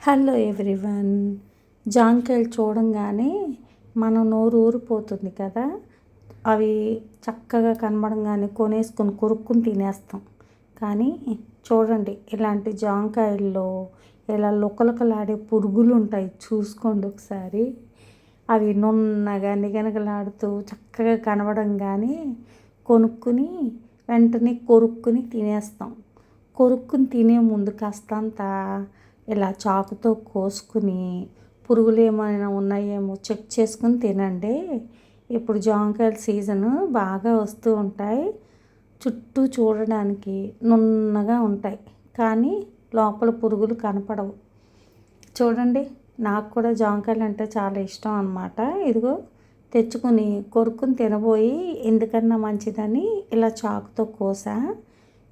Hello everyone జాంకాయలు చూడంగానే మన నోరు ఊరిపోతుంది కదా? అవి చక్కగా కనబడంగానే కొనేసుకొని కొరుక్కుని తినేస్తాం. కానీ చూడండి ఇలాంటి జాంకాయల్లో ఇలా లుకలుకలాడే పురుగులు ఉంటాయి చూసుకోండి ఒకసారి. అవి నున్నగా నిగనగలాడుతూ చక్కగా కనబడంగానే కొనుక్కుని వెంటనే కొరుక్కుని తినేస్తాం. కొరుక్కుని తినే ముందు కాస్తంత ఇలా చాకుతో కోసుకుని పురుగులు ఏమైనా ఉన్నాయేమో చెక్ చేసుకుని తినండి. ఇప్పుడు జామకాయల సీజను బాగా వస్తూ ఉంటాయి. చుట్టూ చూడడానికి నున్నగా ఉంటాయి. కానీ లోపల పురుగులు కనపడవు. చూడండి నాకు కూడా జామకాయలు అంటే చాలా ఇష్టం అనమాట ఇదిగో తెచ్చుకుని కొరుక్కుని తినబోయి ఎందుకన్నా మంచిదని ఇలా చాకుతో కోసా.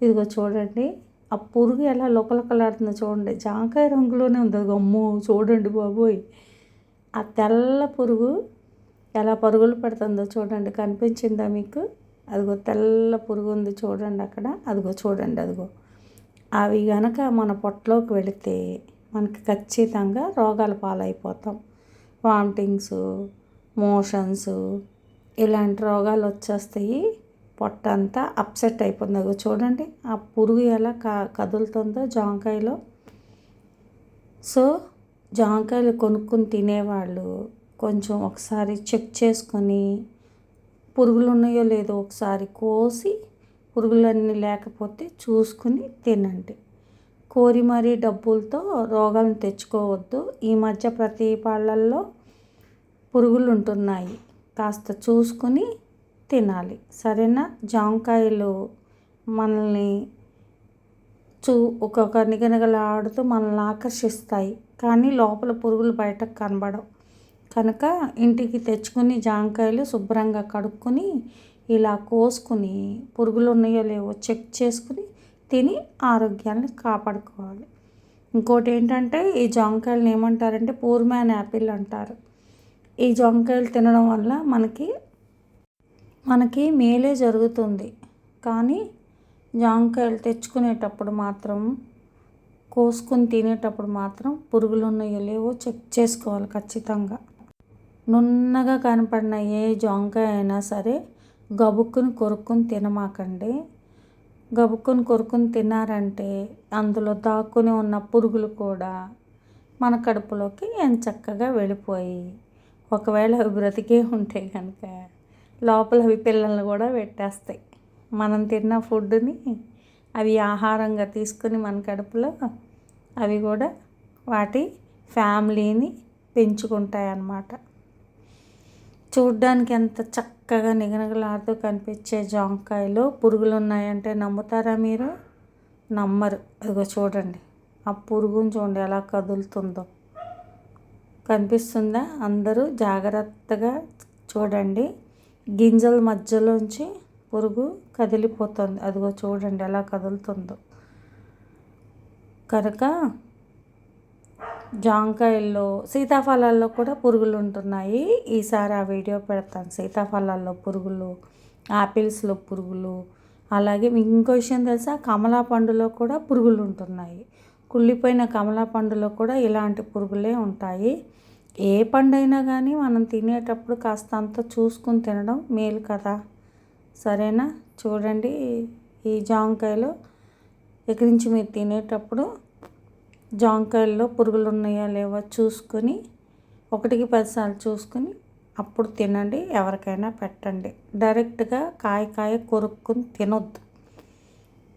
ఇదిగో చూడండి ఆ పురుగు ఎలా లోకలకలాడుతుందో చూడండి. జాంకాయ రంగులోనే ఉంది. అమ్మో చూడండి బాబోయ్. ఆ తెల్ల పురుగు ఎలా పరుగులు పెడుతుందో చూడండి. కనిపించిందా మీకు? అదిగో తెల్ల పురుగు ఉంది చూడండి అక్కడ. అదిగో చూడండి అదిగో. అవి గనక మన పొట్టలోకి వెళితే మనకి ఖచ్చితంగా రోగాల పాలైపోతాం. వామిటింగ్స్ మోషన్స్ ఇలాంటి రోగాలు వచ్చేస్తాయి. పొట్ట అంతా అప్సెట్ అయిపోతుంది. అగో చూడండి ఆ పురుగు ఎలా క కదులుతుందో జాంకాయలో. సో జాంకాయలు కొనుక్కుని తినేవాళ్ళు కొంచెం ఒకసారి చెక్ చేసుకొని పురుగులు ఉన్నాయో లేదో ఒకసారి కోసి పురుగులన్నీ లేకపోతే చూసుకుని తినండి. కోరి మరీ డబ్బులతో రోగాలను తెచ్చుకోవద్దు. ఈ మధ్య ప్రతి పళ్ళల్లో పురుగులు ఉంటున్నాయి. కాస్త చూసుకుని తినాలి. సరేనా? జామకాయలు మనల్ని చూ ఒక్కొక్క నిగనిగలాడుతూ మనల్ని ఆకర్షిస్తాయి. కానీ లోపల పురుగులు బయటకు కనబడవు. కనుక ఇంటికి తెచ్చుకుని జామకాయలు శుభ్రంగా కడుక్కొని ఇలా కోసుకుని పురుగులు ఉన్నాయో లేవో చెక్ చేసుకుని తిని ఆరోగ్యాన్ని కాపాడుకోవాలి. ఇంకోటి ఏంటంటే ఈ జామకాయలను ఏమంటారంటే పూర్మ్యాన్ యాపిల్ అంటారు. ఈ జామకాయలు తినడం వల్ల మనకి మనకి మేలే జరుగుతుంది. కానీ జామకాయలు తెచ్చుకునేటప్పుడు మాత్రం కోసుకొని తినేటప్పుడు మాత్రం పురుగులు ఉన్నాయో లేవో చెక్ చేసుకోవాలి ఖచ్చితంగా. నున్నగా కనపడిన ఏ జాంకాయ అయినా సరే గబుక్కుని కొరుక్కుని తినమాకండి. గబుక్కుని కొరుక్కుని తిన్నారంటే అందులో దాక్కుని ఉన్న పురుగులు కూడా మన కడుపులోకి చక్కగా వెళ్ళిపోయి ఒకవేళ అవి బ్రతికే ఉంటే కనుక లోపల అవి పిల్లల్ని కూడా పెట్టేస్తాయి. మనం తిన్న ఫుడ్ని అవి ఆహారంగా తీసుకుని మన కడుపులో అవి కూడా వాటి ఫ్యామిలీని పెంచుకుంటాయి అన్నమాట చూడ్డానికి ఎంత చక్కగా నిగనగలాడుతూ కనిపించే జాంకాయలు పురుగులు ఉన్నాయంటే నమ్ముతారా మీరు? నమ్మరు. అదిగో చూడండి. ఆ పురుగుని చూడండి ఎలా కదులుతుందో. కనిపిస్తుందా? అందరూ జాగ్రత్తగా చూడండి. గింజల మధ్యలోంచి పురుగు కదిలిపోతుంది. అదిగో చూడండి ఎలా కదులుతుందో. కనుక జాంకాయల్లో సీతాఫలాల్లో కూడా పురుగులు ఉంటున్నాయి. ఈసారి ఆ వీడియో పెడతాను. సీతాఫలాల్లో పురుగులు ఆపిల్స్లో పురుగులు అలాగే ఇంకో విషయం తెలుసా? కమలా పండులో కూడా పురుగులు ఉంటున్నాయి. కుళ్ళిపోయిన కమలా పండులో కూడా ఇలాంటి పురుగులే ఉంటాయి. ఏ పండైనా కానీ మనం తినేటప్పుడు కాస్త అంత చూసుకుని తినడం మేలు కదా. సరేనా? చూడండి ఈ జాంకాయలు. ఎక్కడి మీరు తినేటప్పుడు జాంకాయల్లో పురుగులు ఉన్నాయా లేవో చూసుకొని ఒకటికి పదిసార్లు చూసుకొని అప్పుడు తినండి ఎవరికైనా పెట్టండి. డైరెక్ట్గా కాయ కాయ కొరుక్కుని తినొద్దు.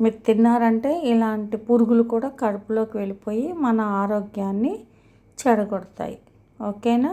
మీరు తిన్నారంటే ఇలాంటి పురుగులు కూడా కడుపులోకి వెళ్ళిపోయి మన ఆరోగ్యాన్ని చెడగొడతాయి. ఓకేనా